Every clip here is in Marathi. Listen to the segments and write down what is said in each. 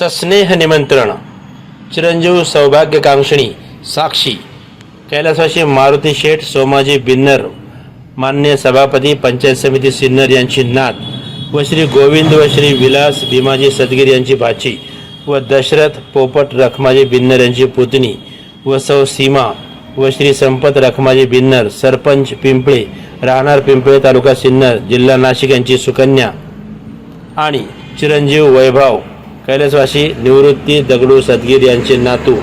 सस्नेह निमंत्रण चिरंजीव सौभाग्यकांक्षणी साक्षी कैलासवासी मारुती शेठ सोमाजी बिन्नर मान्य सभापती पंचायत समिती सिन्नर यांची नात व श्री गोविंद व श्री विलास भीमाजी सदगीर यांची भाची व दशरथ पोपट रखमाजी बिन्नर यांची पुतणी व सौ सीमा व श्री संपत रखमाजी बिन्नर सरपंच पिंपळे राहणार पिंपळे तालुका सिन्नर जिल्हा नाशिक यांची सुकन्या आणि चिरंजीव वैभव कैलासवासी निवृत्ती दगडू सदगीर यांचे नातू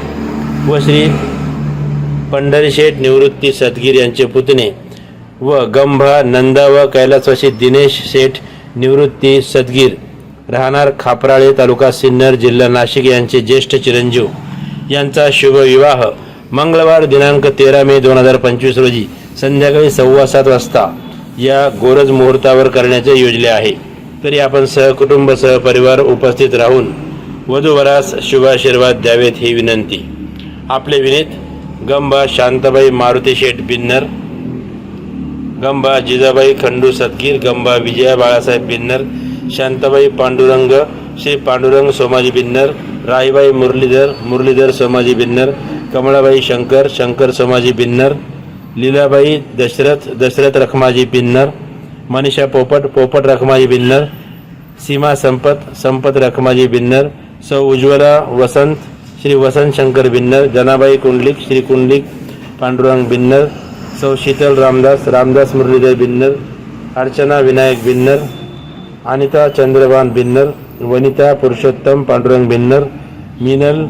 व श्री पंढरीशेठ निवृत्ती सदगीर यांचे पुतणे व गंभा नंदा व कैलासवासी दिनेश शेठ निवृत्ती सदगीर राहणार खापराळे तालुका सिन्नर जिल्हा नाशिक यांचे ज्येष्ठ चिरंजीव. यांचा शुभविवाह मंगळवार दिनांक तेरा मे दोन हजार पंचवीस रोजी संध्याकाळी सव्वा सात वाजता या गोरज मुहूर्तावर करण्याचे योजले आहे. तरी आपण सहकुटुंब सहपरिवार उपस्थित राहून वधूवरास शुभाशीर्वाद द्यावेत ही विनंती. आपले विनीत गंबा शांताबाई मारुती शेठ बिन्नर गंबा जिजाबाई खंडू सदगीर गंबा विजया बाळासाहेब बिन्नर शांताबाई पांडुरंग श्री पांडुरंग सोमाजी बिन्नर राईबाई मुरलीधर मुरलीधर सोमाजी बिन्नर कमळाबाई शंकर शंकर सोमाजी बिन्नर लीलाबाई दशरथ दशरथ रखमाजी बिन्नर मनीषा पोपट पोपट रखमाजी बिन्नर सीमा संपत संपत रखमाजी बिन्नर सौ उज्ज्वला वसंत श्री वसंत शंकर बिन्नर जनाबाई कुंडलिक श्री कुंडलिक पांडुरंग बिन्नर सौ शीतल रामदास रामदास मुरलीधर बिन्नर अर्चना विनायक बिन्नर अनिता चंद्रभान बिन्नर वनिता पुरुषोत्तम पांडुरंग बिन्नर मीनल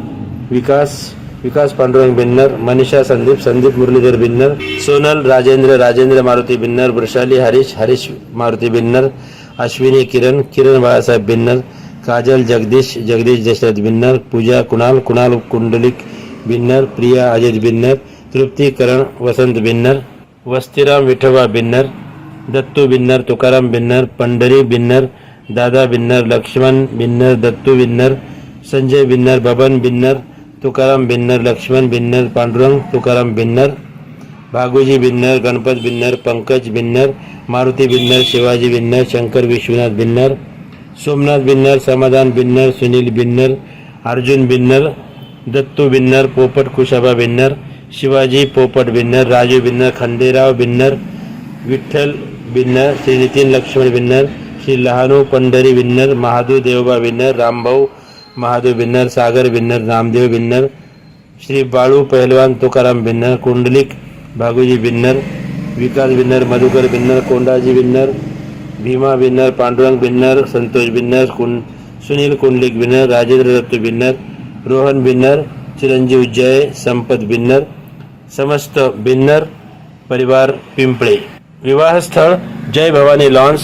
विकास विकास पांडुरंग बिन्नर मनीषा संदीप संदीप मुरलीधर बिन्नर सोनल राजेंद्र राजेंद्र मारुती बिन्नर वृषाली हरीश हरीश मारुती बिन्नर अश्विनी किरण किरण बाळासाहेब बिन्नर काजल जगदीश जगदीश दशरथ बिन्नर पूजा कुणाल कुणाल कुंडलिक बिन्नर प्रिया अजित बिन्नर तृप्ती करण वसंत बिन्नर वस्तिराम विठोबा बिन्नर दत्तू बिन्नर तुकाराम बिन्नर पंढरी बिन्नर दादा बिन्नर लक्ष्मण बिन्नर दत्तू बिन्नर संजय बिन्नर बबन बिन्नर तुकाराम बिन्नर लक्ष्मण बिन्नर पांडुरंग तुकाराम बिन्नर भागोजी बिन्नर गणपत बिन्नर पंकज बिन्नर मारुती बिन्नर शिवाजी बिन्नर शंकर विश्वनाथ बिन्नर सोमनाथ बिन्नर समाधान बिन्नर सुनील बिन्नर अर्जुन बिन्नर दत्तू बिन्नर पोपट कुशाबा बिन्नर शिवाजी पोपट बिन्नर राजू बिन्नर खंडेराव बिन्नर विठ्ठल बिन्नर श्री नितीन लक्ष्मण बिन्नर श्री लहानू पंढरी बिन्नर महादू देवबा बिन्नर रामभाऊ महादेव बिन्नर सागर बिन्नर रामदेव बिन्नर श्री बाळू पहलवान तुकाराम बिन्नर कुंडलिक भागुजी बिन्नर विकास बिन्नर मधुकर बिन्नर कोंडाजी बिन्नर भीमा बिन्नर पांडुरंग बिन्नर संतोष बिन्नर कुं, सुनील कुंडलिक बिन्नर राजेंद्र दत्त बिन्नर रोहन बिन्नर चिरंजीव जय, संपत बिन्नर समस्त बिन्नर परिवार पिंपळे। विवाहस्थळ जय भवानी लॉन्स,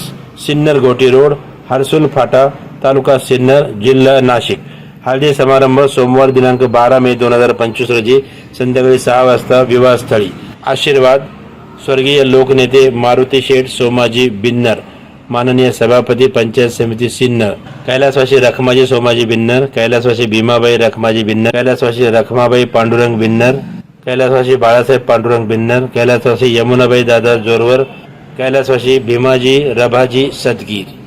सिन्नर गोटी रोड, हर्सुल फाटा तालुका सिन्नर जिल्हा नाशिक. हळदी समारंभ सोमवार दिनांक बारा मे दोन हजार पंचवीस रोजी संध्याकाळी सहा वाजता विवाहस्थळी. आशीर्वाद स्वर्गीय लोकनेते मारुती शेठ सोमाजी बिन्नर माननीय सभापती पंचायत समिती सिन्नर. कैलासवासी रखमाजी सोमाजी बिन्नर कैलासवासी भीमाबाई रखमाजी बिन्नर कैलासवासी रखमाबाई पांडुरंग बिन्नर कैलासवासी बाळासाहेब पांडुरंग बिन्नर कैलासवासी यमुनाबाई दादा जोरवर कैलासवासी भीमाजी रभाजी सदगीर